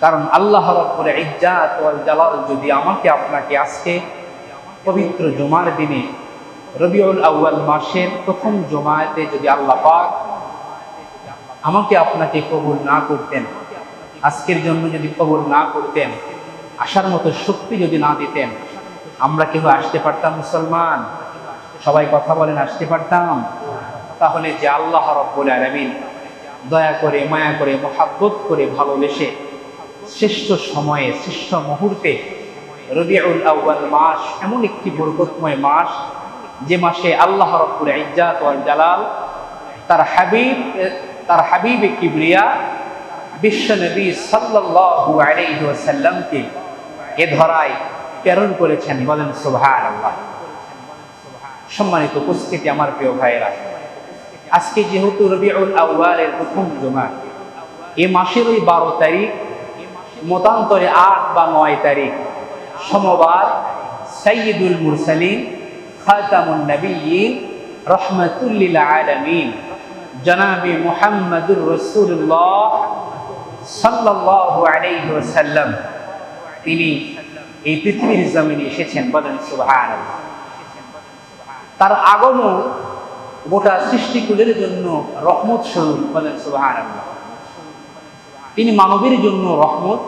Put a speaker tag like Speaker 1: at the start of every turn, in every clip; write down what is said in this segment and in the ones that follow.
Speaker 1: কারণ আল্লাহ রব্বুল ইজ্জাত ওয়াল জালাল যদি আমাকে, আপনাকে আজকে পবিত্র জুমার দিনে রবিউল আউয়াল মাসের প্রথম জমায়েতে যদি আল্লাহ পাক আমাকে আপনাকে কবুল না করতেন, আজকের জন্য যদি কবুল না করতেন আসার মতো শক্তি যদি না দিতেন, আমরা কেউ আসতে পারতাম মুসলমান? সবাই কথা বলেন, আসতে পারতাম? তাহলে যে আল্লাহ রব্বুল আলামিন দয়া করে, মায়া করে, মহাব্বত করে ভালোবেসে শ্রেষ্ঠ সময়ে, শ্রেষ্ঠ মুহূর্তে রবিউল আউয়াল মাস, এমন একটি বরকতময় মাস যে মাসে আল্লাহ রব্বুল ওয়াল জালাল তার হাবিব তার হাবিব কিবরিয়া বিশ্বনবী সাল্লাল্লাহু আলাইহি ওয়াসাল্লামকে এ ধরায় প্রেরণ করেছেন। বলেন, সুবহানাল্লাহ। সম্মানিত উপস্থিতি আমার প্রিয় ভাইয়েরা, আজকে যেহেতু রবিউল আউয়ালের প্রথম জুমা এ মাসের ওই বারো তারিখ মতান্তরে আট বা নয় তারিখ। সমবার সাইয়্যিদুল মুরসালিন, খাতামুন নবিয়্যিন, রহমাতুল্লিল আলামিন। জনাবি মুহাম্মাদুর আলাইহি ওয়াসাল্লাম। তিনি এই পৃথিবীর জমিনে এসেছেন বলেন, সুবহানাল্লাহ। তার আগমন গোটা সৃষ্টিকুলের জন্য রহমত স্বরূপ বলেন, সুবহানাল্লাহ। তিনি মানবের জন্য রহমত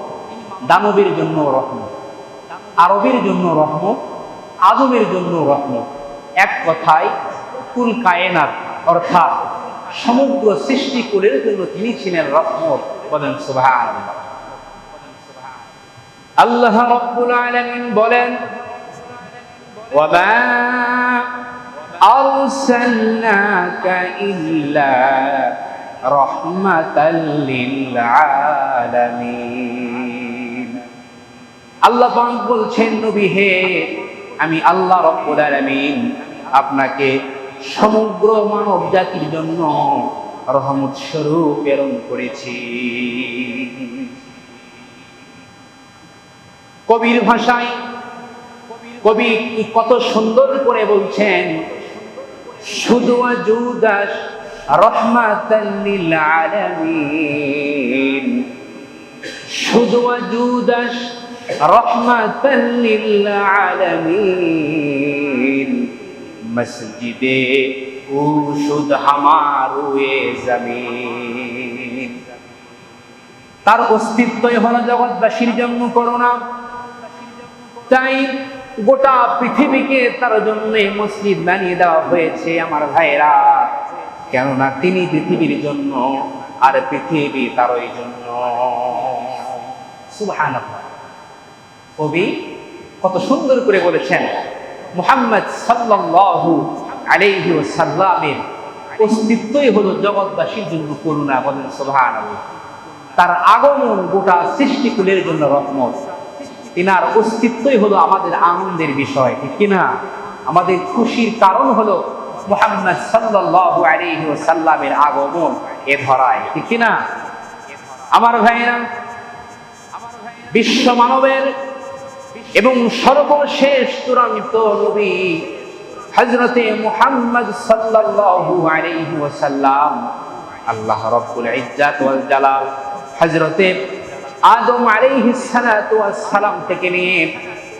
Speaker 1: দানবের জন্য রহমত, আরবের জন্য রহমত আদমের জন্য রহমত। এক কথায়, কুল কায়নাত, অর্থাৎ সমগ্র সৃষ্টিকুলের জন্য তিনি ছিলেন রহমত। বলেন, সুবহানাল্লাহ। আল্লাহ রব্বুল আলামিন বলেন, ওয়ামা আরসালনাকা ইল্লা রাহমাতাল লিল আলামিন। আল্লাহ বলছেন, নবী হে, আমি আল্লাহ রব্বুল আপনাকে সমগ্র মানব জাতির জন্য রহমত স্বরূপ প্রেরণ করেছি। কবির ভাষায় কবি কত সুন্দর করে বলছেন, শুধু জুদাস রহমাতাল্লিল আলামিন। শুধু জুদাস রহমাতাল্লিল আলামিন মসজিদে শুধ হামারুয়ে তার অস্তিত্বই হলো জগৎবাসীর জন্য করোনা তাই গোটা পৃথিবীকে তার জন্য মসজিদ বানিয়ে দেওয়া হয়েছে আমার ভাইরা কেননা তিনি পৃথিবীর জন্য আর পৃথিবী তারই জন্য। সুবহানাল্লাহ। কবি কত সুন্দর করে বলেছেন, মুহাম্মদ সাল্লাল্লাহু আলাইহি সাল্লামের অস্তিত্বই হলো জগৎবাসীর জন্য করুণা বলেন সুবহানাল্লাহ। তার আগমন গোটা সৃষ্টিকুলের জন্য রহমত। তিনার অস্তিত্বই হলো আমাদের আনন্দের বিষয়, ঠিক কিনা? আমাদের খুশির কারণ হলো মুহাম্মদ সাল্লাল্লাহু আলাইহি সাল্লামের আগমন এ ধরায়, ঠিক কিনা? আমার ভাইরা বিশ্ব মানবের এবং সর্বশেষ চূড়ান্ত নবী হযরতে মুহাম্মদ সাল্লাল্লাহু আলাইহি ওয়াসাল্লাম, আল্লাহ রাব্বুল ইজ্জাত ওয়াল জালাল, হযরতে আদম আলাইহিস সালাতু ওয়াস সালাম থেকে নিয়ে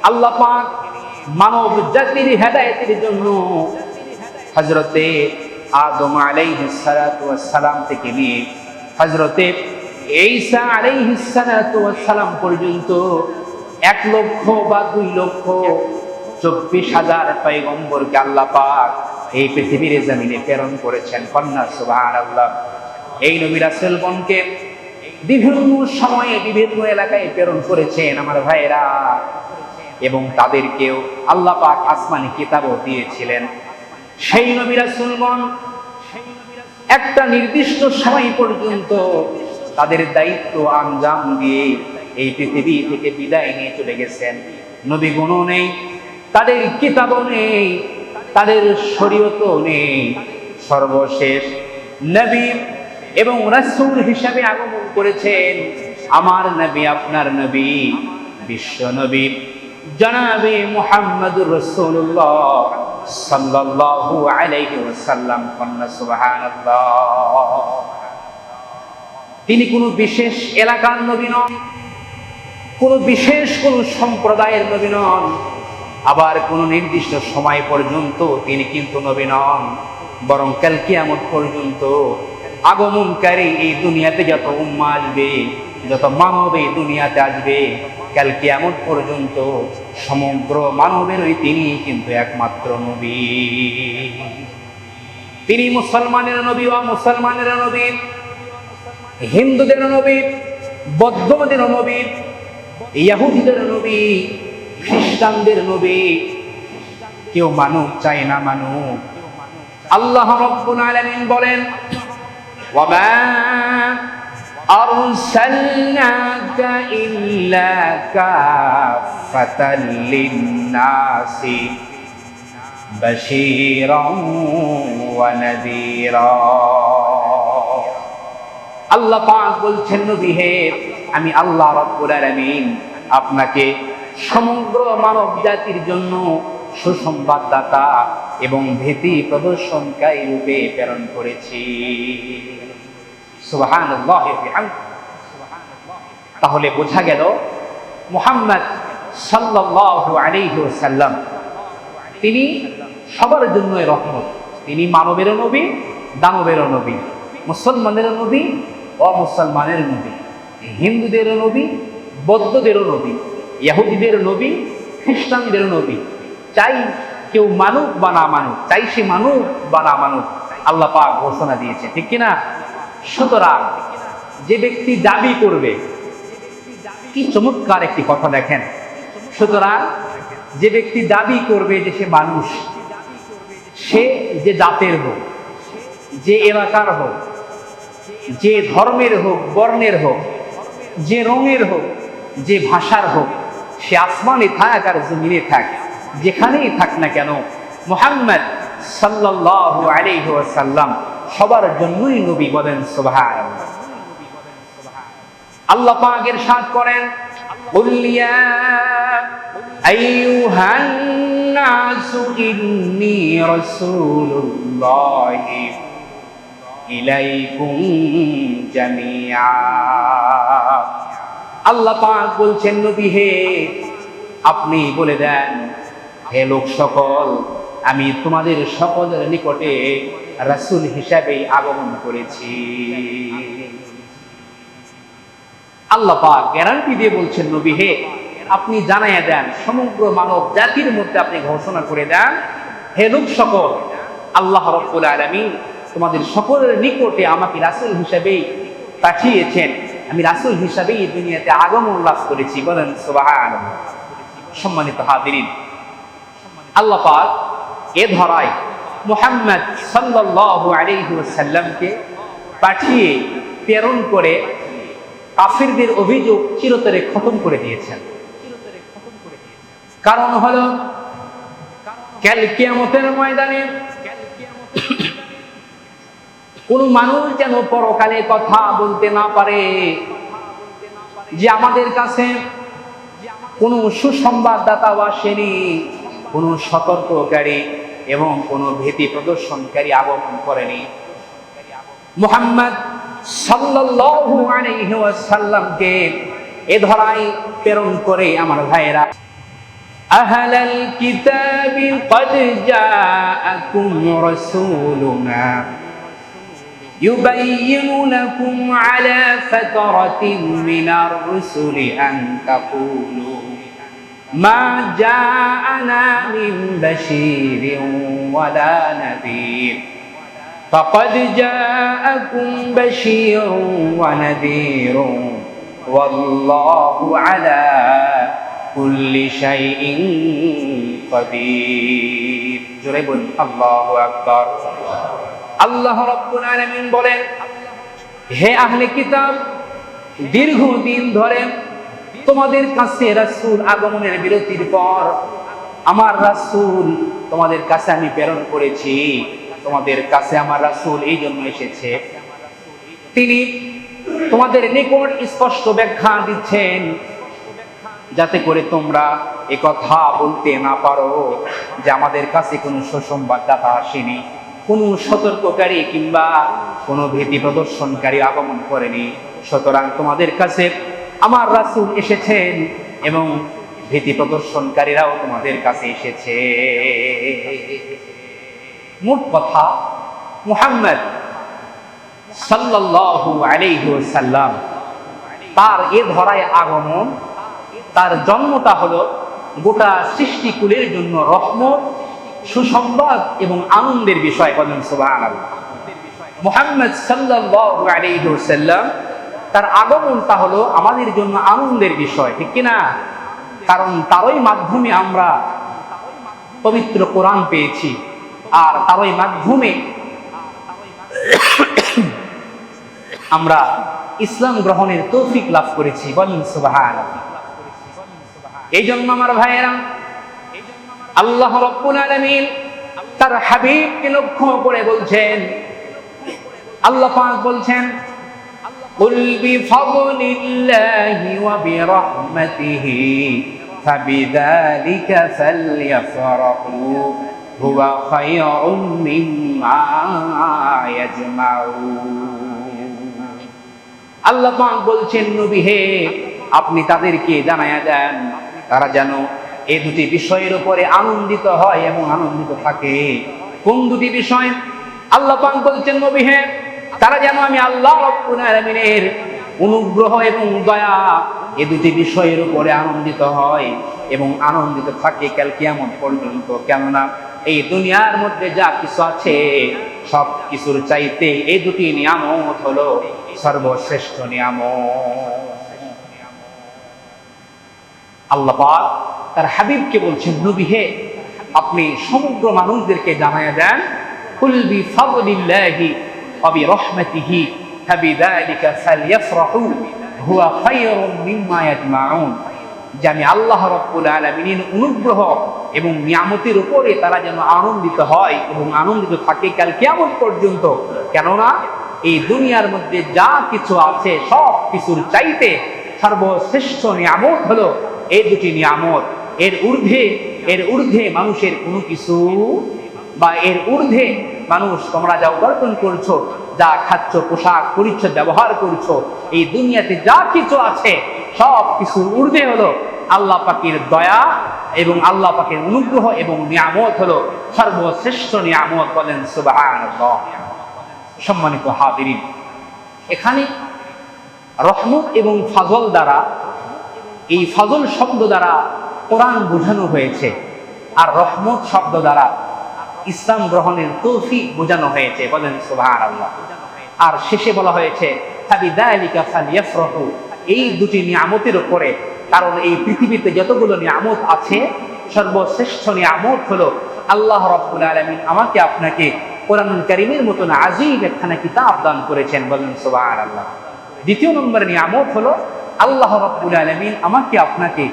Speaker 1: আল্লাহ পাক মানব জাতির হেদায়েতের জন্য হযরতে আদম আলাইহিস সালাতু ওয়াস সালাম থেকে নিয়ে হযরতে ঈসা আলাইহিস সালাতু ওয়াস সালাম পর্যন্ত এক লক্ষ বা দুই লক্ষ চব্বিশ হাজার পয়গম্বরকে আল্লাহ পাক এই পৃথিবীর জমিনে প্রেরণ করেছেন। কন্যা সুবাহ আল্লাহ এই নবী রাসূলগণকে বিভিন্ন সময়ে বিভিন্ন এলাকায় প্রেরণ করেছেন আমার ভাইয়েরা। এবং তাদেরকেও আল্লাহ পাক আসমানি কিতাবও দিয়েছিলেন। সেই নবী রাসূলগণ একটা নির্দিষ্ট সময় পর্যন্ত তাদের দায়িত্ব আঞ্জাম দিয়ে এই পৃথিবী থেকে বিদায় নিয়ে চলে গেছেন। নবী গুণও নেই, তাদের কিতাবও নেই, তাদের শরীয়তও নেই। সর্বশেষ নবী এবং রাসূল হিসাবে আগমন করেছেন। আমার নবী, আপনার নবী, বিশ্ব নবী, জনাবে মুহাম্মদুর রাসূলুল্লাহ সাল্লাল্লাহু আলাইহি ওয়াসাল্লাম। কন্না সুবহানাল্লাহ। তিনি কোনো বিশেষ এলাকার নবী নন। কোনো বিশেষ কোনো সম্প্রদায়ের নবী নন। আবার কোনো নির্দিষ্ট সময় পর্যন্ত তিনি কিন্তু নবী নন। বরং কাল কিয়ামত পর্যন্ত আগমনকারী এই দুনিয়াতে যত উম্মা আসবে, যত মানব এই দুনিয়াতে আসবে, কাল কিয়ামত পর্যন্ত সমগ্র মানবেরই তিনি কিন্তু একমাত্র নবী। তিনি মুসলমানের নবী বা মুসলমানের নবী, হিন্দুদের নবী, বৌদ্ধদের নবী ইয়াহুদিদের নবী, খ্রিস্টানদের নবী, কেউ মানুক চায় না মানুক আল্লাহ রব্বুল আলামিন বলেন, ওয়ামা আরসালনাকা ইল্লা কাফাতাল লিন-নাসি বাশীরাও ওয়া নাযীরা আল্লাহ পাক বলছেন নবী হে আমি আল্লাহ রব্বুল আলামিন আপনাকে সমগ্র মানব জাতির জন্য সুসংবাদদাতা এবং ভীতি প্রদর্শনকারী রূপে প্রেরণ করেছি। সুবহানাল্লাহ তাহলে বোঝা গেল, মুহাম্মদ সাল্লাল্লাহু আলাইহি ওয়াসাল্লাম তিনি সবার জন্য রহমত। তিনি মানবেরও নবী, দানবেরও নবী, মুসলমানেরও নবী অমুসলমানের নবী, হিন্দুদেরও নবী, বৌদ্ধদেরও নবী, ইহুদিদের নবী, খ্রিস্টানদের নবী। চাই কেউ মানুক বা না মানুক, চাই সে মানুক বা না মানুক, আল্লাহ পাক ঘোষণা দিয়েছে, ঠিক কিনা? সুতরাং যে ব্যক্তি দাবি করবে, কি চমৎকার একটি কথা দেখেন। সুতরাং যে ব্যক্তি দাবি করবে যে সে মানুষ, সে যে জাতের হোক, যে এলাকার হোক যে ধর্মের হোক, বর্ণের হোক, যে রঙের হোক, যে ভাষার হোক, সে আসমানে থাক আর জমিনে থাক, যেখানেই থাক না কেন, মোহাম্মদ সাল্লাম সবার জন্যই নবী বলেন সোভার আল্লাহ পাকের সাথ করেন বললিয়া ইলাইকুম জামিয়া আল্লাহ পাক বলছেন, নবী হে, আপনি বলে দেন, হে লোক সকল, আমি তোমাদের সকলের নিকটে রাসুল হিসাবে আগমন করেছি। আল্লাহ পাক গ্যারান্টি দিয়ে বলছেন, নবী হে, আপনি জানাইয়া দেন, সমগ্র মানব জাতির মধ্যে আপনি ঘোষণা করে দেন, হে লোক সকল, আল্লাহ রব্বুল আলমী তোমাদের সকলের নিকটে আমাকে রাসুল হিসাবেই পাঠিয়েছেন। আমি রাসুল হিসাবেই দুনিয়াতে আগমন লাভ করেছি। বলেন সম্মানিত হাদিরিন আল্লাহ এ ধরায় মুহাম্মদ সাল্লাল্লাহু আলাইহি ওয়াসাল্লামকে পাঠিয়ে প্রেরণ করে কাফিরদের অভিযোগ চিরতরে খতম করে দিয়েছেন। কারণ হল, কাল কিয়ামতের ময়দানে কোন মানুষ যেন পরকালে কথা বলতে না পারে যে আমাদের কাছে কোনো সুসংবাদদাতা আসেনি কোনো সতর্ককারী এবং কোনো ভীতি প্রদর্শনকারী আগমন করেনি মুহাম্মদ সাল্লাল্লাহু আলাইহি ওয়াসাল্লামকে এ ধরাই প্রেরণ করে আমার ভাইয়েরা أهل الكتاب قد جاءكم رسولنا يبين لكم على فترة من الرسل أن تقولوا ما جاءنا من بشير ولا نذير. فقد جاءكم بشير ونذير والله على كل شيء قدير. جرب الله أكبر. আল্লাহ রাব্বুল আলামিন বলেন, হে আহলে কিতাব, দীর্ঘদিন ধরে তোমাদের কাছে রাসূল আগমনের বিরতির পর আমার রাসূল তোমাদের কাছে আমি প্রেরণ করেছি। তোমাদের কাছে আমার রাসূল এই জন্য এসেছে। তিনি তোমাদের নিকট স্পষ্ট ব্যাখ্যা দিচ্ছেন, যাতে করে তোমরা এ কথা বলতে না পারো যে আমাদের কাছে কোনো সুসংবাদদাতা আসেনি। কোনো সতর্ককারী কিংবা কোনো ভীতি প্রদর্শনকারী আগমন করেনি। সুতরাং তোমাদের কাছে আমার রাসূল এসেছেন এবং ভীতি প্রদর্শনকারীরাও তোমাদের কাছে এসেছে। মোট কথা, মুহাম্মদ সাল্লাল্লাহু আলাইহি ওয়াসাল্লাম তার এ ধরায় আগমন, তার জন্মটা হলো গোটা সৃষ্টিকুলের জন্য রহমত সুসংবাদ এবং আনন্দের বিষয় বলেন সুবহানাল্লাহ। মুহাম্মদ ওয়াসাল্লাম, তার আগমনটা হলো আমাদের জন্য আনন্দের বিষয়, ঠিক কি না কারণ তারই মাধ্যমে আমরা পবিত্র কোরআন পেয়েছি, আর তারই মাধ্যমে আমরা ইসলাম গ্রহণের তৌফিক লাভ করেছি, বলেন সুবাহান এই জন্য আমার ভাইয়েরা আল্লাহ রব্বুল আলামিন তার হাবিবকে লক্ষ্য করে বলছেন আল্লাহ পাক বলছেন قل بفضل الله وبرحمته فبذلك فليفرحوا هو خير مما يجمعون আল্লাহ পাক বলছেন নবী হে আপনি তাদেরকে জানায়া দেন তারা যেন এই দুটি বিষয়ের উপরে আনন্দিত হয় এবং আনন্দিত থাকে। কোন দুটি বিষয়? আল্লাহ পাক বলছেন, নবী হে, তারা যেন আমি আল্লাহ রব্বুল অনুগ্রহ এবং দয়া এ দুটি বিষয়ের উপরে আনন্দিত হয় এবং আনন্দিত থাকে কাল কিয়ামত পর্যন্ত। কেননা এই দুনিয়ার মধ্যে যা কিছু আছে, সব কিছুর চাইতে এই দুটি নিয়ামত হলো সর্বশ্রেষ্ঠ নিয়ামত। আল্লাহ তার হাবিবকে বলছেন, নবী হে, আপনি সমগ্র মানুষদেরকে জানায় দেন কুলবি ফাদলিল্লাহি ওয়া রহমাতিহি ফাবিযালিকা ফালইফরাহু হুয়া খায়রুম মিম্মা ইয়াজমাউন। যে আমি আল্লাহ রব্বুল আলামিনের অনুগ্রহ এবং নিয়ামতের উপরে তারা যেন আনন্দিত হয় এবং আনন্দিত থাকে কাল কিয়ামত পর্যন্ত। কেননা এই দুনিয়ার মধ্যে যা কিছু আছে সব কিছুর চাইতে সর্বশ্রেষ্ঠ নিয়ামত হলো এই দুটি নিয়ামত। এর ঊর্ধ্বে এর ঊর্ধ্বে মানুষের কোনো কিছু বা এর ঊর্ধ্বে মানুষ তোমরা যা উপার্জন করছ, যা খাচ্ছ, পোশাক পরিচ্ছদ ব্যবহার করছ, এই দুনিয়াতে যা কিছু আছে, সব কিছুর ঊর্ধ্বে হলো আল্লাহ পাকের দয়া এবং আল্লাহ পাকের অনুগ্রহ এবং নিয়ামত হলো সর্বশ্রেষ্ঠ নিয়ামত বলেন সম্মানিত হাদিরিন এখানে রহমত এবং ফাজল দ্বারা, এই ফাজল শব্দ দ্বারা কোরআন বোঝানো হয়েছে আর রহমত শব্দ দ্বারা ইসলাম গ্রহণের তৌফিক বোঝানো হয়েছে। বলেন সুবহান আল্লাহ আর শেষে বলা হয়েছে এই দুটি নিয়ামতের উপরে, কারণ এই পৃথিবীতে যতগুলো নিয়ামত আছে, সর্বশ্রেষ্ঠ নিয়ামত হলো আল্লাহ রাব্বুল আলামিন আমাকে আপনাকে কোরআন কারীমের মতন আজীব একখানা কিতাব দান করেছেন। বলেন আল্লাহ দ্বিতীয় নম্বর নিয়ামত হলো, আল্লাহ রাব্বুল আলামিন আমাকে আপনাকে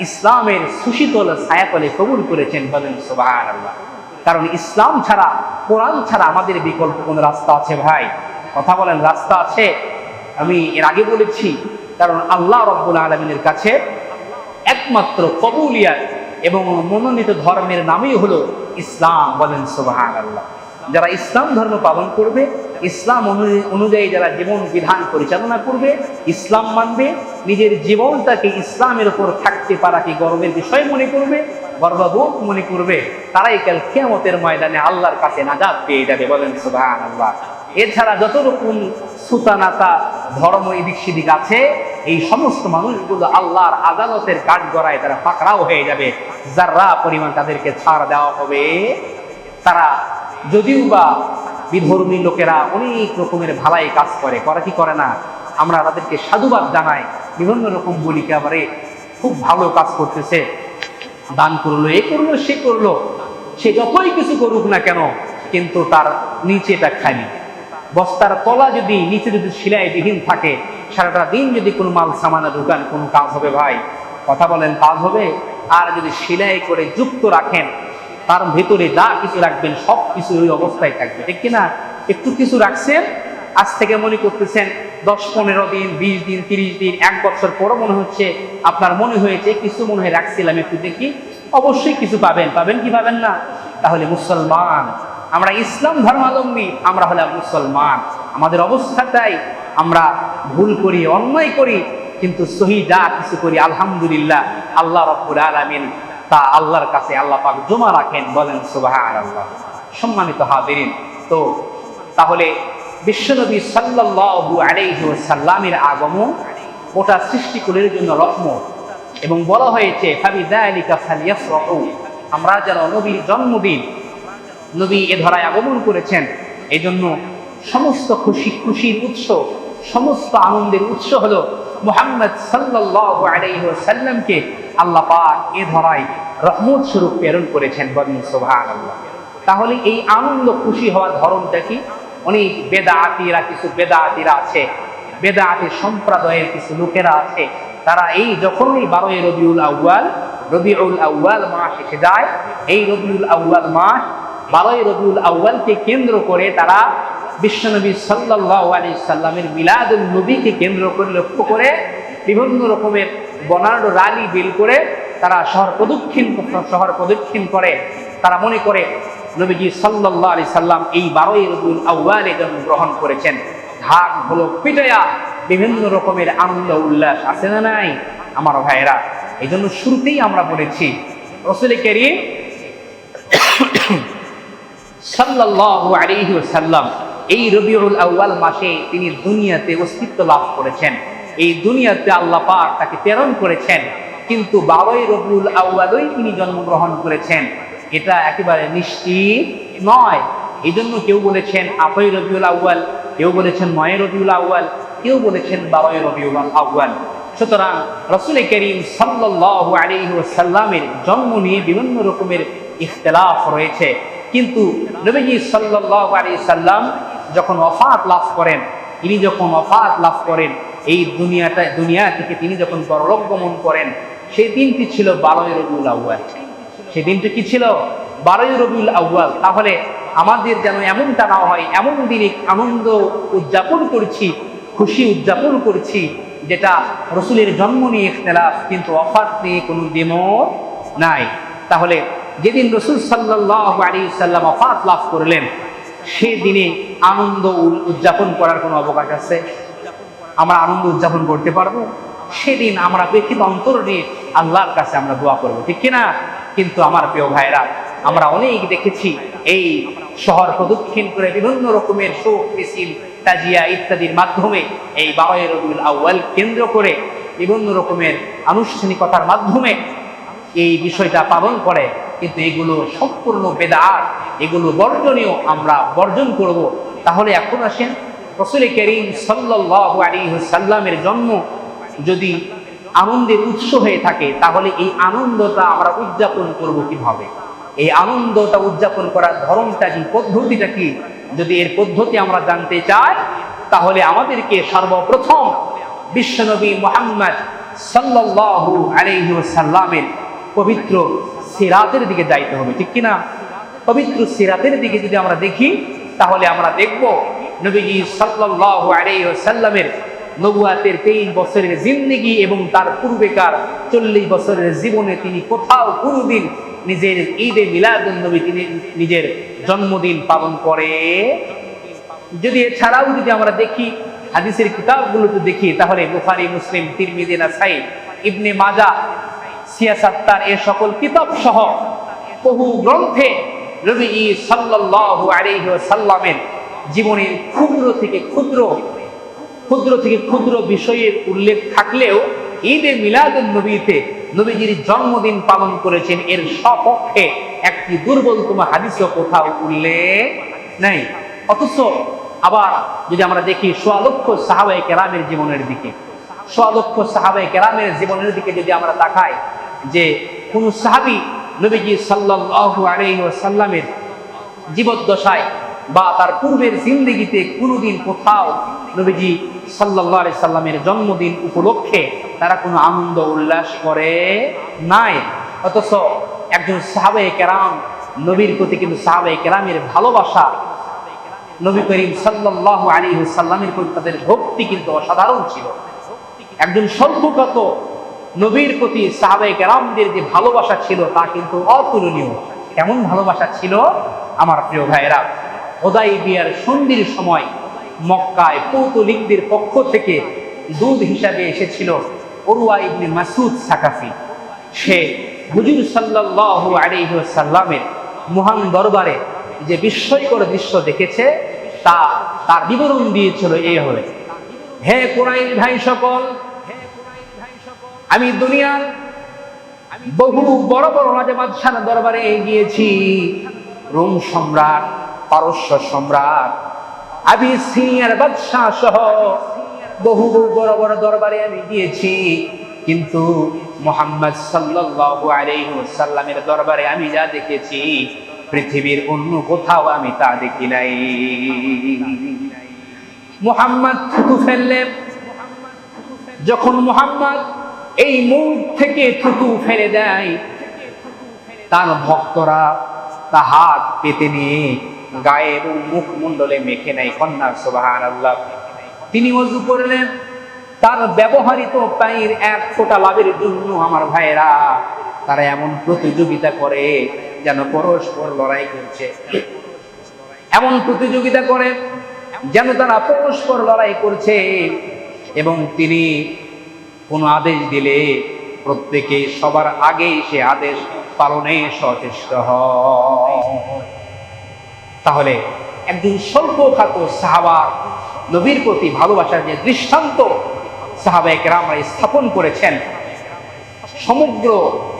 Speaker 1: ইসলামের সুশীতল ছায়াতলে কবুল করেছেন বলেন সুবহানাল্লাহ। কারণ ইসলাম ছাড়া, কোরআন ছাড়া আমাদের বিকল্প কোন রাস্তা আছে ভাই? কথা বলেন, রাস্তা আছে? আমি এর আগে বলেছি, কারণ আল্লাহ রব্বুল আলমিনের কাছে একমাত্র কবুলিয়াত এবং মনোনীত ধর্মের নামই হলো ইসলাম বলেন সুবাহান আল্লাহ যারা ইসলাম ধর্ম পালন করবে, ইসলাম অনু- অনুযায়ী যারা জীবন বিধান পরিচালনা করবে, ইসলাম মানবে নিজের জীবনটাকে ইসলামের উপর থাকতে পারা কি গর্বের বিষয় মনে করবে? গর্ববোধ মনে করবে? তারাই কাল কেমতের ময়দানে আল্লাহর কাছে নাজাদ পেয়ে যাবে, বলেন সুবাহান আল্লাহ এছাড়া যত রকম সুতানাতা, ধর্ম এদিক সেদিক আছে, এই সমস্ত মানুষগুলো আল্লাহর আদালতের কাঠ গড়ায় তারা পাকড়াও হয়ে যাবে। যারা পরিমাণ তাদেরকে ছাড় দেওয়া হবে, তারা যদিও বা বিধর্মী লোকেরা অনেক রকমের ভালাই কাজ করে, করা কি করে না? আমরা তাদেরকে সাধুবাদ জানাই। বিভিন্ন রকম বলি কি আবারে খুব ভালো কাজ করতেছে। দান করল, এ করল, সে করল। সে যতই কিছু করুক না কেন, কিন্তু তার নিচেটা খালি বস্তার তলা যদি নিচে যদি সিলাই বিহীন থাকে, সারাটা দিন যদি কোনো মাল সামানা দোকান কোনো কাজ হবে ভাই, কথা বলেন, কাজ হবে। আর যদি সিলাই করে যুক্ত রাখেন, তার ভেতরে যা কিছু রাখবেন সব কিছু ওই অবস্থায় থাকবে। ঠিক কিনা? একটু কিছু রাখছেন আজ থেকে মনে করতেছেন দশ, পনেরো দিন, বিশ দিন, তিরিশ দিন, এক বছর পরও মনে হচ্ছে আপনার মনে হয়েছে, কিছু মনে হয় রাখছিলাম একটু দেখি। অবশ্যই কিছু পাবেন। পাবেন কি পাবেন না? তাহলে মুসলমান। আমরা ইসলাম ধর্মাবলম্বী, আমরা হলাম মুসলমান। আমাদের অবস্থাটাই আমরা ভুল করি, অন্যায় করি, কিন্তু সহি যা কিছু করি, আলহামদুলিল্লাহ, আল্লাহ রব্বুল আলামিন তা আল্লাহর কাছে আল্লাহ পাক জমা রাখেন, বলেন সুবহানাল্লাহ। সম্মানিত হাজিরিন, তো তাহলে বিশ্বনবী সাল্লাল্লাহু আলাইহি ওয়াসাল্লামের আগমন গোটা সৃষ্টিকুলের জন্য রহমত এবং বলা হয়েছে আমরা যেন নবীর জন্মদিন, নবী এ ধরায় আগমন করেছেন এই জন্য সমস্ত খুশি খুশির উৎস, সমস্ত আনন্দের উৎস হলো মুহাম্মদ সাল্লাল্লাহু আলাইহি ওয়াসাল্লামকে আল্লাহ পাক এ ধরায় রহমত স্বরূপ প্রেরণ করেছেন সুবহানাল্লাহ। তাহলে এই আনন্দ খুশি হওয়ার ধরনটা কি? অনেক বেদাতিরা, কিছু বেদাতিরা আছে। বেদাতি সম্প্রদায়ের কিছু লোকেরা আছে। তারা এই যখনই বারোই রবিউল আউয়াল রবিউল আউয়াল মাস এসে যায়, এই রবিউল আউয়াল মাস বারোই রবিউল আউয়ালকে কেন্দ্র করে তারা বিশ্বনবী সাল্লাল্লাহু আলাইহি সাল্লামের মিলাদুল নবীকে কেন্দ্র করে, লক্ষ্য করে বিভিন্ন রকমের বনার্ড রালি বিল করে তারা শহর প্রদক্ষিণ শহর প্রদক্ষিণ করে। তারা মনে করে নবীজি সাল্লাল্লাহু আলি সাল্লাম এই বারোই রবিউল আউয়ালে জন্মগ্রহণ করেছেন, ঢাক হলো পিটাইয়া বিভিন্ন রকমের আনন্দ, উল্লাস আছে না নাই আমার ভাইয়েরা? এই জন্য শুরুতেই আমরা বলেছি, রসুল করিম সাল্লাল্লাহু আলাইহি ওয়াসাল্লাম এই রবিউল আউয়াল মাসে তিনি দুনিয়াতে অস্তিত্ব লাভ করেছেন। এই দুনিয়াতে আল্লাহ পাক তাকে প্রেরণ করেছেন। কিন্তু বারোই রবিউল আউয়ালই তিনি জন্মগ্রহণ করেছেন। এটা একেবারে নিশ্চিত নয় এই জন্য কেউ বলেছেন আটই রবিউল আউয়াল, কেউ বলেছেন নয় রবিউল আউয়াল, কেউ বলেছেন বারোই রবিউল আউয়াল। সুতরাং রসুল করিম সাল্লাল্লাহু আলাইহি ওয়াসাল্লামের জন্ম নিয়ে বিভিন্ন রকমের ইখতলাফ রয়েছে। কিন্তু নবীজি সাল্লাল্লাহু আলাইহি সাল্লাম যখন অফাত লাভ করেন, তিনি যখন অফাত লাভ করেন, এই দুনিয়াটা, দুনিয়া থেকে তিনি যখন পরলোক গমন করেন, সেই দিনটি ছিল বারোই রবিউল আউয়াল। সেই দিনটি কি ছিল? বারোই রবিউল আউয়াল। তাহলে আমাদের যেন এমনটা না হয়, এমন দিনে আনন্দ উদযাপন করছি, খুশি উদযাপন করছি, যেটা রসুলের জন্ম নিয়ে ইখতলাফ, কিন্তু অফাত নিয়ে কোনো দ্বিমত নাই। তাহলে যেদিন রসুল সাল্লাহ আলী সাল্লাম অফাত লাভ করলেন, সেদিনে আনন্দ উ- উদযাপন করার কোনো অবকাশ আছে? আমরা আনন্দ উদযাপন করতে পারব? সেদিন আমরা ব্যক্তিত অন্তর নিয়ে আল্লাহর কাছে আমরা দোয়া করব। ঠিক কিনা? কিন্তু আমার প্রিয় ভাইরা, আমরা অনেক দেখেছি এই শহর প্রদক্ষিণ করে বিভিন্ন রকমের শোক, মিছিল, তাজিয়া ইত্যাদির মাধ্যমে এই বাবাই রবিউল আউ্য়াল কেন্দ্র করে বিভিন্ন রকমের আনুষ্ঠানিকতার মাধ্যমে এই বিষয়টা পালন করে। কিন্তু এগুলো সম্পূর্ণ বেদার এগুলো বর্জনীয়, আমরা বর্জন করব। তাহলে এখন আসেন রসুল করিম সাল্লাল্লাহু আলাইহি সাল্লামের জন্ম, যদি আনন্দের উৎস হয়ে থাকে, তাহলে এই আনন্দটা আমরা উদযাপন করব কীভাবে? এই আনন্দটা উদযাপন করার ধরনটা কি, পদ্ধতিটা কি? যদি এর পদ্ধতি আমরা জানতে চাই, তাহলে আমাদেরকে সর্বপ্রথম বিশ্বনবী মোহাম্মদ সাল্লাল্লাহু আলাইহি সাল্লামের পবিত্র সিরাতের দিকে যাইতে হবে, ঠিক কিনা? পবিত্র সিরাতের দিকে যদি আমরা দেখি, তাহলে আমরা দেখব নবীজি সাল্লাল্লাহু আলাইহি সাল্লামের নবুয়াতের তেইশ বছরের জিন্দিগি এবং তার পূর্বেকার চল্লিশ বছরের জীবনে তিনি কোথাও কোনোদিন নিজের ঈদে মিলাদুন নবী তিনি নিজের জন্মদিন পালন করে। যদি এছাড়াও যদি আমরা দেখি, হাদিসের কিতাবগুলোতে দেখি, তাহলে বুখারি, মুসলিম, তিরমিজি, নাসাই, ইবনে মাজা, সিয়াসাত্তার এ সকল কিতাব সহ বহু গ্রন্থে নবী সাল্লাল্লাহু আলাইহি সাল্লামের জীবনের ক্ষুদ্র থেকে ক্ষুদ্র ক্ষুদ্র থেকে ক্ষুদ্র বিষয়ের উল্লেখ থাকলেও ঈদে মিলাদুন নবীতে নবীজির জন্মদিন পালন করেছেন এর সপক্ষে একটি দুর্বলতম হাদিসও কোথাও উল্লেখ নেই। অথচ আবার যদি আমরা দেখি সোয়া লক্ষ সাহাবাই কেরামের জীবনের দিকে সোয়া লক্ষ সাহাবাই কেরামের জীবনের দিকে যদি আমরা তাকাই যে কোন সাহাবি নবীজি সাল্লাল্লাহু আলাইহি ওয়াসাল্লামের জীবদ্দশায় বা তার পূর্বের জিন্দিগিতে কোনোদিন কোথাও নবীজি সাল্লাহ সাল্লামের জন্মদিন উপলক্ষে তারা কোনো আনন্দ উল্লাস করে নাই। অথচ একজন সাহাবে কেরাম, নবীর প্রতি কিন্তু সাহাবে কেরামের ভালোবাসা নবী করিম সাল্লাহ আলী সাল্লামের প্রতি তাদের ভক্তি কিন্তু অসাধারণ ছিল। একজন স্বল্পগত নবীর প্রতি সাহাবে কেরামদের যে ভালোবাসা ছিল তা কিন্তু অতুলনীয়। কেমন ভালোবাসা ছিল? আমার প্রিয় ভাইয়েরা ওদাই বিয়ার সন্ধির সময় মক্কায় পৌতলিকদের পক্ষ থেকে দুধ হিসাবে এসেছিল অরুয়া ইবনে মাসুদ সাকাফি। সে হুজুর সাল্লাল্লাহু আলাইহি ওয়াসাল্লামের মহান দরবারে যে বিস্ময়কর দৃশ্য দেখেছে, তা তার বিবরণ দিয়েছিল এই হলে, হে কোরআন ভাই সকল, আমি দুনিয়ার বহু বড় বড় রাজা বাদশার দরবারে গিয়েছি। রোম সম্রাট পারস্য সম্রাট আমি সিনিয়র বাদশাহ সহ বহু বড় বড় দরবারে আমি গিয়েছি। কিন্তু মোহাম্মদ সাল্লাল্লাহু আলাইহি ওয়াসাল্লামের দরবারে আমি যা দেখেছি, পৃথিবীর অন্য কোথাও আমি তা দেখি নাই। মোহাম্মদ থুতু ফেললে, যখন মোহাম্মদ এই মুখ থেকে থুতু ফেলে দেয়, তার ভক্তরা তা হাত পেতে নিয়ে গায়ে এবং মুখ মুখমণ্ডলে মেখে নেয় কন্যা সুবাহান আল্লাহ তিনি অজু করলেন, তার ব্যবহারিত পানির এক ফোঁটা লাভের জন্য আমার ভাইয়েরা। তারা এমন প্রতিযোগিতা করে যেন পরস্পর লড়াই করছে। এমন প্রতিযোগিতা করে যেন তারা পরস্পর লড়াই করছে। এবং তিনি কোনো আদেশ দিলে প্রত্যেকে সবার আগেই সে আদেশ পালনে সচেষ্ট হয়। তাহলে একজন স্বল্প খাত সাহাবা নবীর প্রতি ভালোবাসার যে দৃষ্টান্ত সাহাবায়ে কেরামরা স্থাপন করেছেন, সমগ্র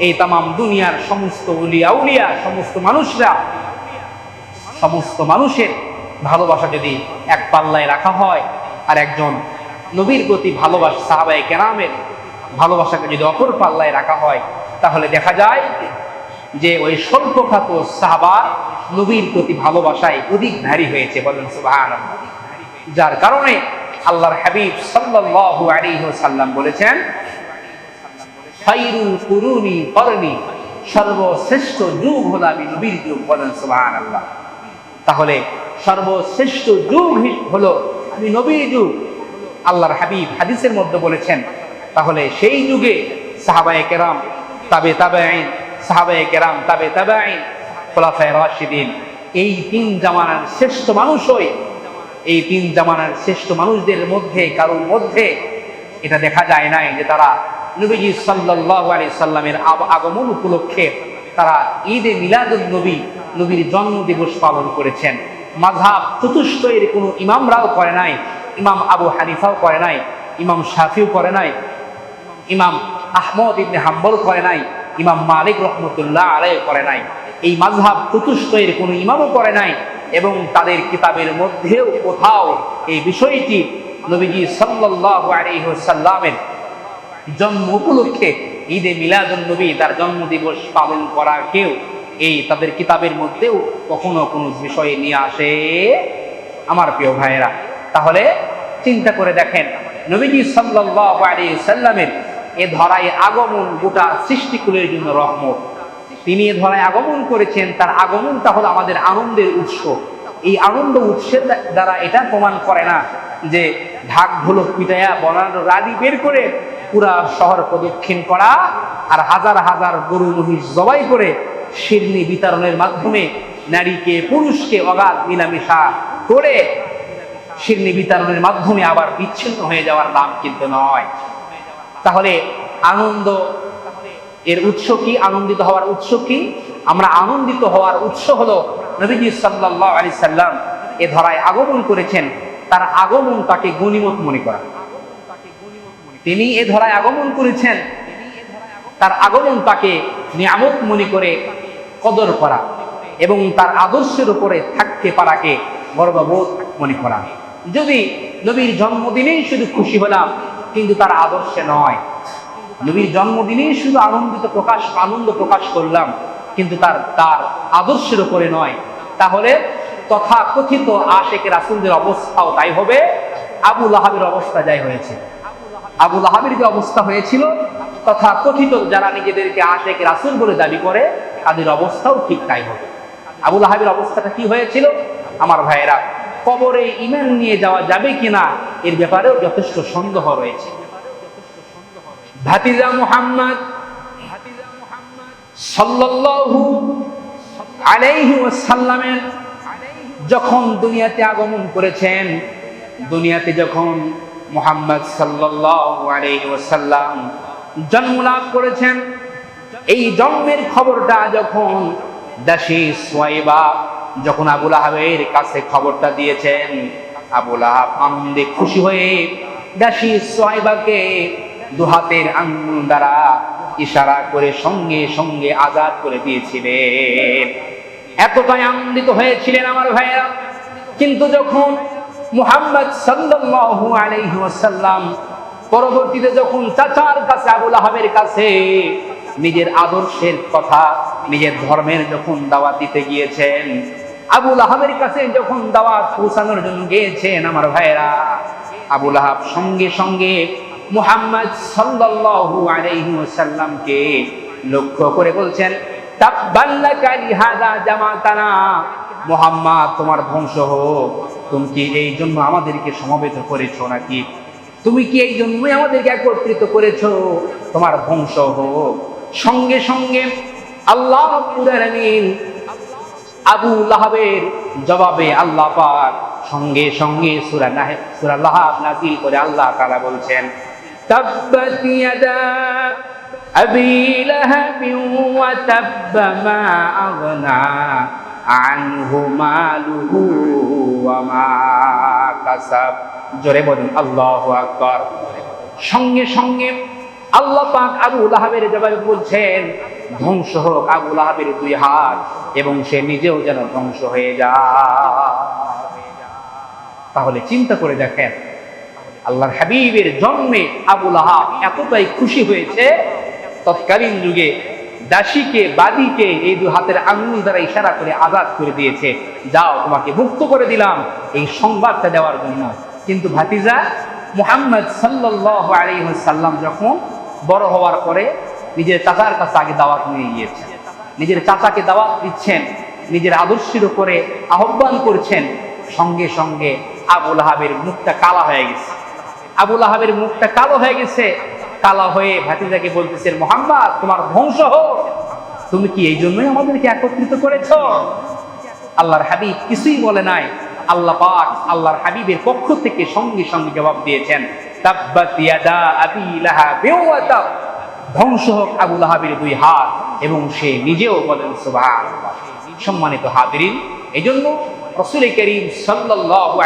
Speaker 1: এই তামাম দুনিয়ার সমস্ত উলিয়া উলিয়া, সমস্ত মানুষরা, সমস্ত মানুষের ভালোবাসা যদি এক পাল্লায় রাখা হয় আর একজন নবীর প্রতি ভালোবাসা সাহাবায়ে কেরামের ভালোবাসাকে যদি অপর পাল্লায় রাখা হয়, তাহলে দেখা যায় যে ওই স্বল্প খাত সাহাবা নবীর প্রতি ভালোবাসায় অধিক ভারী হয়েছে বলেন সুবাহান যার কারণে আল্লাহর হাবিব সাল্লাল্লাহু আলাইহি সাল্লাম বলেছেন, খাইরুল কুরুনি করনি সর্বশ্রেষ্ঠ যুগ হলো আমি নবীর যুগ বলেন সুবহানাল্লাহ। তাহলে সর্বশ্রেষ্ঠ যুগ হলো আমি নবীর যুগ। আল্লাহর হাবিব হাদিসের মধ্যে বলেছেন, তাহলে সেই যুগে সাহাবায়ে কেরাম, তাবে তাবে আইন সাহাবায়ে কেরাম, তাবে তাবে আইন খোলাফায় এই তিন জামানার শ্রেষ্ঠ মানুষই এই তিন জামানার শ্রেষ্ঠ মানুষদের মধ্যে, কারোর মধ্যে এটা দেখা যায় নাই যে তারা নবীজি সাল্লাল্লাহু আলাইহি সাল্লামের আগমন উপলক্ষে তারা ঈদে মিলাদুল নবী, নবীর জন্ম দিবস পালন করেছেন। মাযহাব চতুষ্টয়ের কোনো ইমামরাও করে নাই, ইমাম আবু হানিফাও করে নাই, ইমাম শাফিও করে নাই, ইমাম আহমদ ইবনে হাম্বল করে নাই ইমাম মালিক রহমতুল্লাহ আলাই করে নাই। এই মাযহাব চতুষ্টয়ের কোনো ইমামও করে নাই এবং তাদের কিতাবের মধ্যেও কোথাও এই বিষয়টি নবীজি সাল্লাল্লাহু আলাইহি ওয়াসাল্লামের জন্ম উপলক্ষে ঈদে মিলাদুন নবী তার জন্মদিবস পালন করা কেউ এই তাদের কিতাবের মধ্যেও কখনো কোনো বিষয়ে নিয়ে আসে? আমার প্রিয় ভাইয়েরা, তাহলে চিন্তা করে দেখেন, নবীজি সাল্লাল্লাহু আলাইহি সাল্লামের এ ধরায় আগমন গোটা সৃষ্টিকুলের জন্য রহমত। তিনি এ ধরায় আগমন করেছেন, তার আগমনটা হলো আমাদের আনন্দের উৎস। এই আনন্দ উৎসের দ্বারা এটা প্রমাণ করে না যে ঢাক ঢোলক পিটাইয়া বনানো রাডি বের করে পুরা শহর প্রদক্ষিণ করা আর হাজার হাজার গরু মহিষ জবাই করে শিরনি বিতরণের মাধ্যমে নারীকে, পুরুষকে অগাধ মিলামিশা করে শিরনি বিতরণের মাধ্যমে আবার বিচ্ছিন্ন হয়ে যাওয়ার নাম কিন্তু নয়। তাহলে আনন্দ এর উৎস কি? আনন্দিত হওয়ার উৎস কি? আমরা আনন্দিত হওয়ার উৎস হলো নবীজি সাল্লাল্লাহু আলাইহি সাল্লাম এ ধরায় আগমন করেছেন। তার আগমন তাকে গনিমত মনে করা। তিনি এ ধরায় আগমন করেছেন। তার আগমন তাকে নিয়ামত মনে করে কদর করা এবং তার আদর্শের উপরে থাকতে পারাকে গর্ববোধ মনে করা। যদি নবীর জন্মদিনেই শুধু খুশি হলাম কিন্তু তার আদর্শে নয়। নবীর জন্মদিনেই শুধু আনন্দিত প্রকাশ, আনন্দ প্রকাশ করলাম, কিন্তু তার তার আদর্শের উপরে নয়। তাহলে তথা কথিত আশেখ রাসুলদের অবস্থাও তাই হবে। আবু লাহাবের অবস্থা যাই হয়েছে। আবু লাহাবের যে অবস্থা হয়েছিল তথা কথিত যারা নিজেদেরকে আশেখ রাসুল বলে দাবি করে, তাদের অবস্থাও ঠিক তাই হবে। আবু লাহাবের অবস্থাটা কি হয়েছিল? আমার ভাইয়েরা কবরে ইমান নিয়ে যাওয়া যাবে কিনা, এর ব্যাপারেও যথেষ্ট সন্দেহ রয়েছে। ভাতিজা মুহাম্মদ যখন দুনিয়াতে আগমন করেছেন, দুনিয়াতে যখন মুহাম্মদ ওয়াসাল্লাম জন্ম লাভ করেছেন, এই জন্মের খবরটা যখন দাসী সোয়াইবা যখন আবুল আহাবের কাছে খবরটা দিয়েছেন, আবুল আহাব আনন্দে খুশি হয়ে দাসী সোয়াইবাকে দুহাতের আঙ্গুল দ্বারা ইশারা করে সঙ্গে সঙ্গে আজাদ করে দিয়েছিলেন। এতটাই আনন্দিত হয়েছিলেন আমার ভাইয়েরা। কিন্তু যখন মুহাম্মদ সাল্লাল্লাহু আলাইহি ওয়াসাল্লাম পরবর্তীতে যখন চাচার কাছে, আবুল আহাবের কাছে নিজের আদর্শের কথা, নিজের ধর্মের যখন দাওয়াত দিতে গিয়েছেন আবুল আহাবের কাছে যখন দাওয়াত পৌঁছানোর জন্য গিয়েছেন আমার ভাইয়েরা, আবুল আহাব সঙ্গে সঙ্গে মুহাম্মদ সাল্লাল্লাহু আলাইহি ওয়াসাল্লামকে লক্ষ্য করে বলছেন তাব্বাল্লাকা লিহাদা জামাতানা, মোহাম্মদ তোমার ধ্বংস হোক। তুমি কি এই জন্য আমাদেরকে সমবেত করেছ নাকি? তুমি কি এই জন্যই আমাদেরকে একত্রিত করেছ? তোমার ধ্বংস হোক। সঙ্গে সঙ্গে আল্লাহ রাব্বুল আলামিন আবু লাহাবের জবাবে আল্লাহ পাক সঙ্গে সঙ্গে সূরা নাহ, সূরা লাহাব নাযিল করে আল্লাহ তাআলা বলছেন আবি লাহাবিন ওয়া তাব্বা মা আগনা আনহু মালুহু ওয়া মা কাসাব। জোরে বলুন, আল্লাহু আকবার। সঙ্গে সঙ্গে আল্লাহ পাক আবু লাহাবের জবাবে বলছেন, ধ্বংস হোক আবু লাহাবের দুই হাত, এবং সে নিজেও যেন ধ্বংস হয়ে যায়। তাহলে চিন্তা করে দেখেন, আল্লাহর হাবিবের জন্মে আবু লাহাব এতটাই খুশি হয়েছে, তৎকালীন যুগে দাসীকে, বাদীকে এই দু হাতের আঙুল দ্বারা ইশারা করে আজাদ করে দিয়েছে। যাও, তোমাকে মুক্ত করে দিলাম, এই সংবাদটা দেওয়ার জন্য। কিন্তু ভাতিজা মুহাম্মদ সাল্লাল্লাহু আলাইহি সাল্লাম যখন বড় হওয়ার পরে নিজের চাচার কাছে আগে দাওয়াত নিয়ে গিয়েছেন। নিজের চাচাকে দাওয়াত দিচ্ছেন, নিজের আদর্শের উপরে আহ্বান করছেন, সঙ্গে সঙ্গে আবুল আহাবের মুখটা কালা হয়ে গেছে। আবুল আহাবের মুখটা কালো হয়ে গেছে, কালা হয়ে ভাতিজাকে বলতেছেন, মোহাম্মদ, তোমার ধ্বংস হোক। তুমি কি এই জন্যই আমাদেরকে একত্রিত করেছ? আল্লাহর হাবিব কিছুই বলে নাই। আল্লাহ পাক আল্লাহর হাবিবের পক্ষ থেকে সঙ্গে সঙ্গে জবাব দিয়েছেন ধ্বংস হোক আবু লাহাবের দুই হাত, এবং সে নিজেও বলেন, সুবহানাল্লাহ। সম্মানিত হাদিরিন এই জন্য রসুল করিম সাল্লাল্লাহু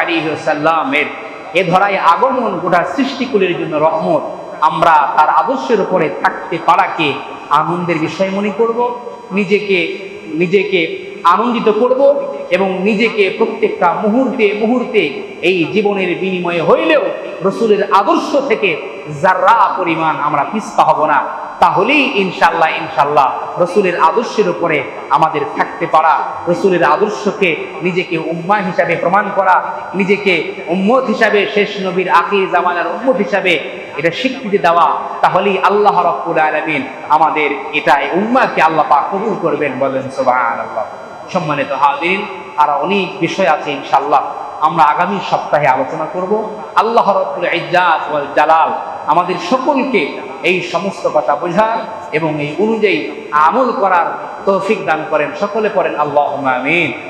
Speaker 1: এ ধরায় আগমন গোটা সৃষ্টিকুলের জন্য রহমত, আমরা তার আদর্শের উপরে থাকতে পারাকে আনন্দের বিষয় মনে করব, নিজেকে নিজেকে আনন্দিত করব এবং নিজেকে প্রত্যেকটা মুহূর্তে মুহূর্তে এই জীবনের বিনিময়ে হইলেও রসুলের আদর্শ থেকে যারা পরিমাণ আমরা পিস্তা হব না, তাহলেই ইনশাল্লাহ ইনশাল্লাহ রসুলের আদর্শের উপরে আমাদের থাকতে পারা, রসুলের আদর্শকে নিজেকে উম্মা হিসাবে প্রমাণ করা, নিজেকে উম্মত হিসাবে, শেষ নবীর আখির জামানার উম্মত হিসাবে এটা স্বীকৃতি দেওয়া, তাহলেই আল্লাহ রব্বুল আলমিন আমাদের এটাই উম্মাকে আল্লাহ পাক কবুল করবেন বলেন সুবহানাল্লাহ। সম্মানিত হাজির, আর অনেক বিষয় আছে ইনশাল্লাহ আমরা আগামী সপ্তাহে আলোচনা করব। আল্লাহ রব্বুল ইজ্জাত ওয়াল জালাল আমাদের সকলকে এই সমস্ত কথা বোঝার এবং এই অনুযায়ী আমল করার তৌফিক দান করেন। সকলে পড়েন আল্লাহ আমিন।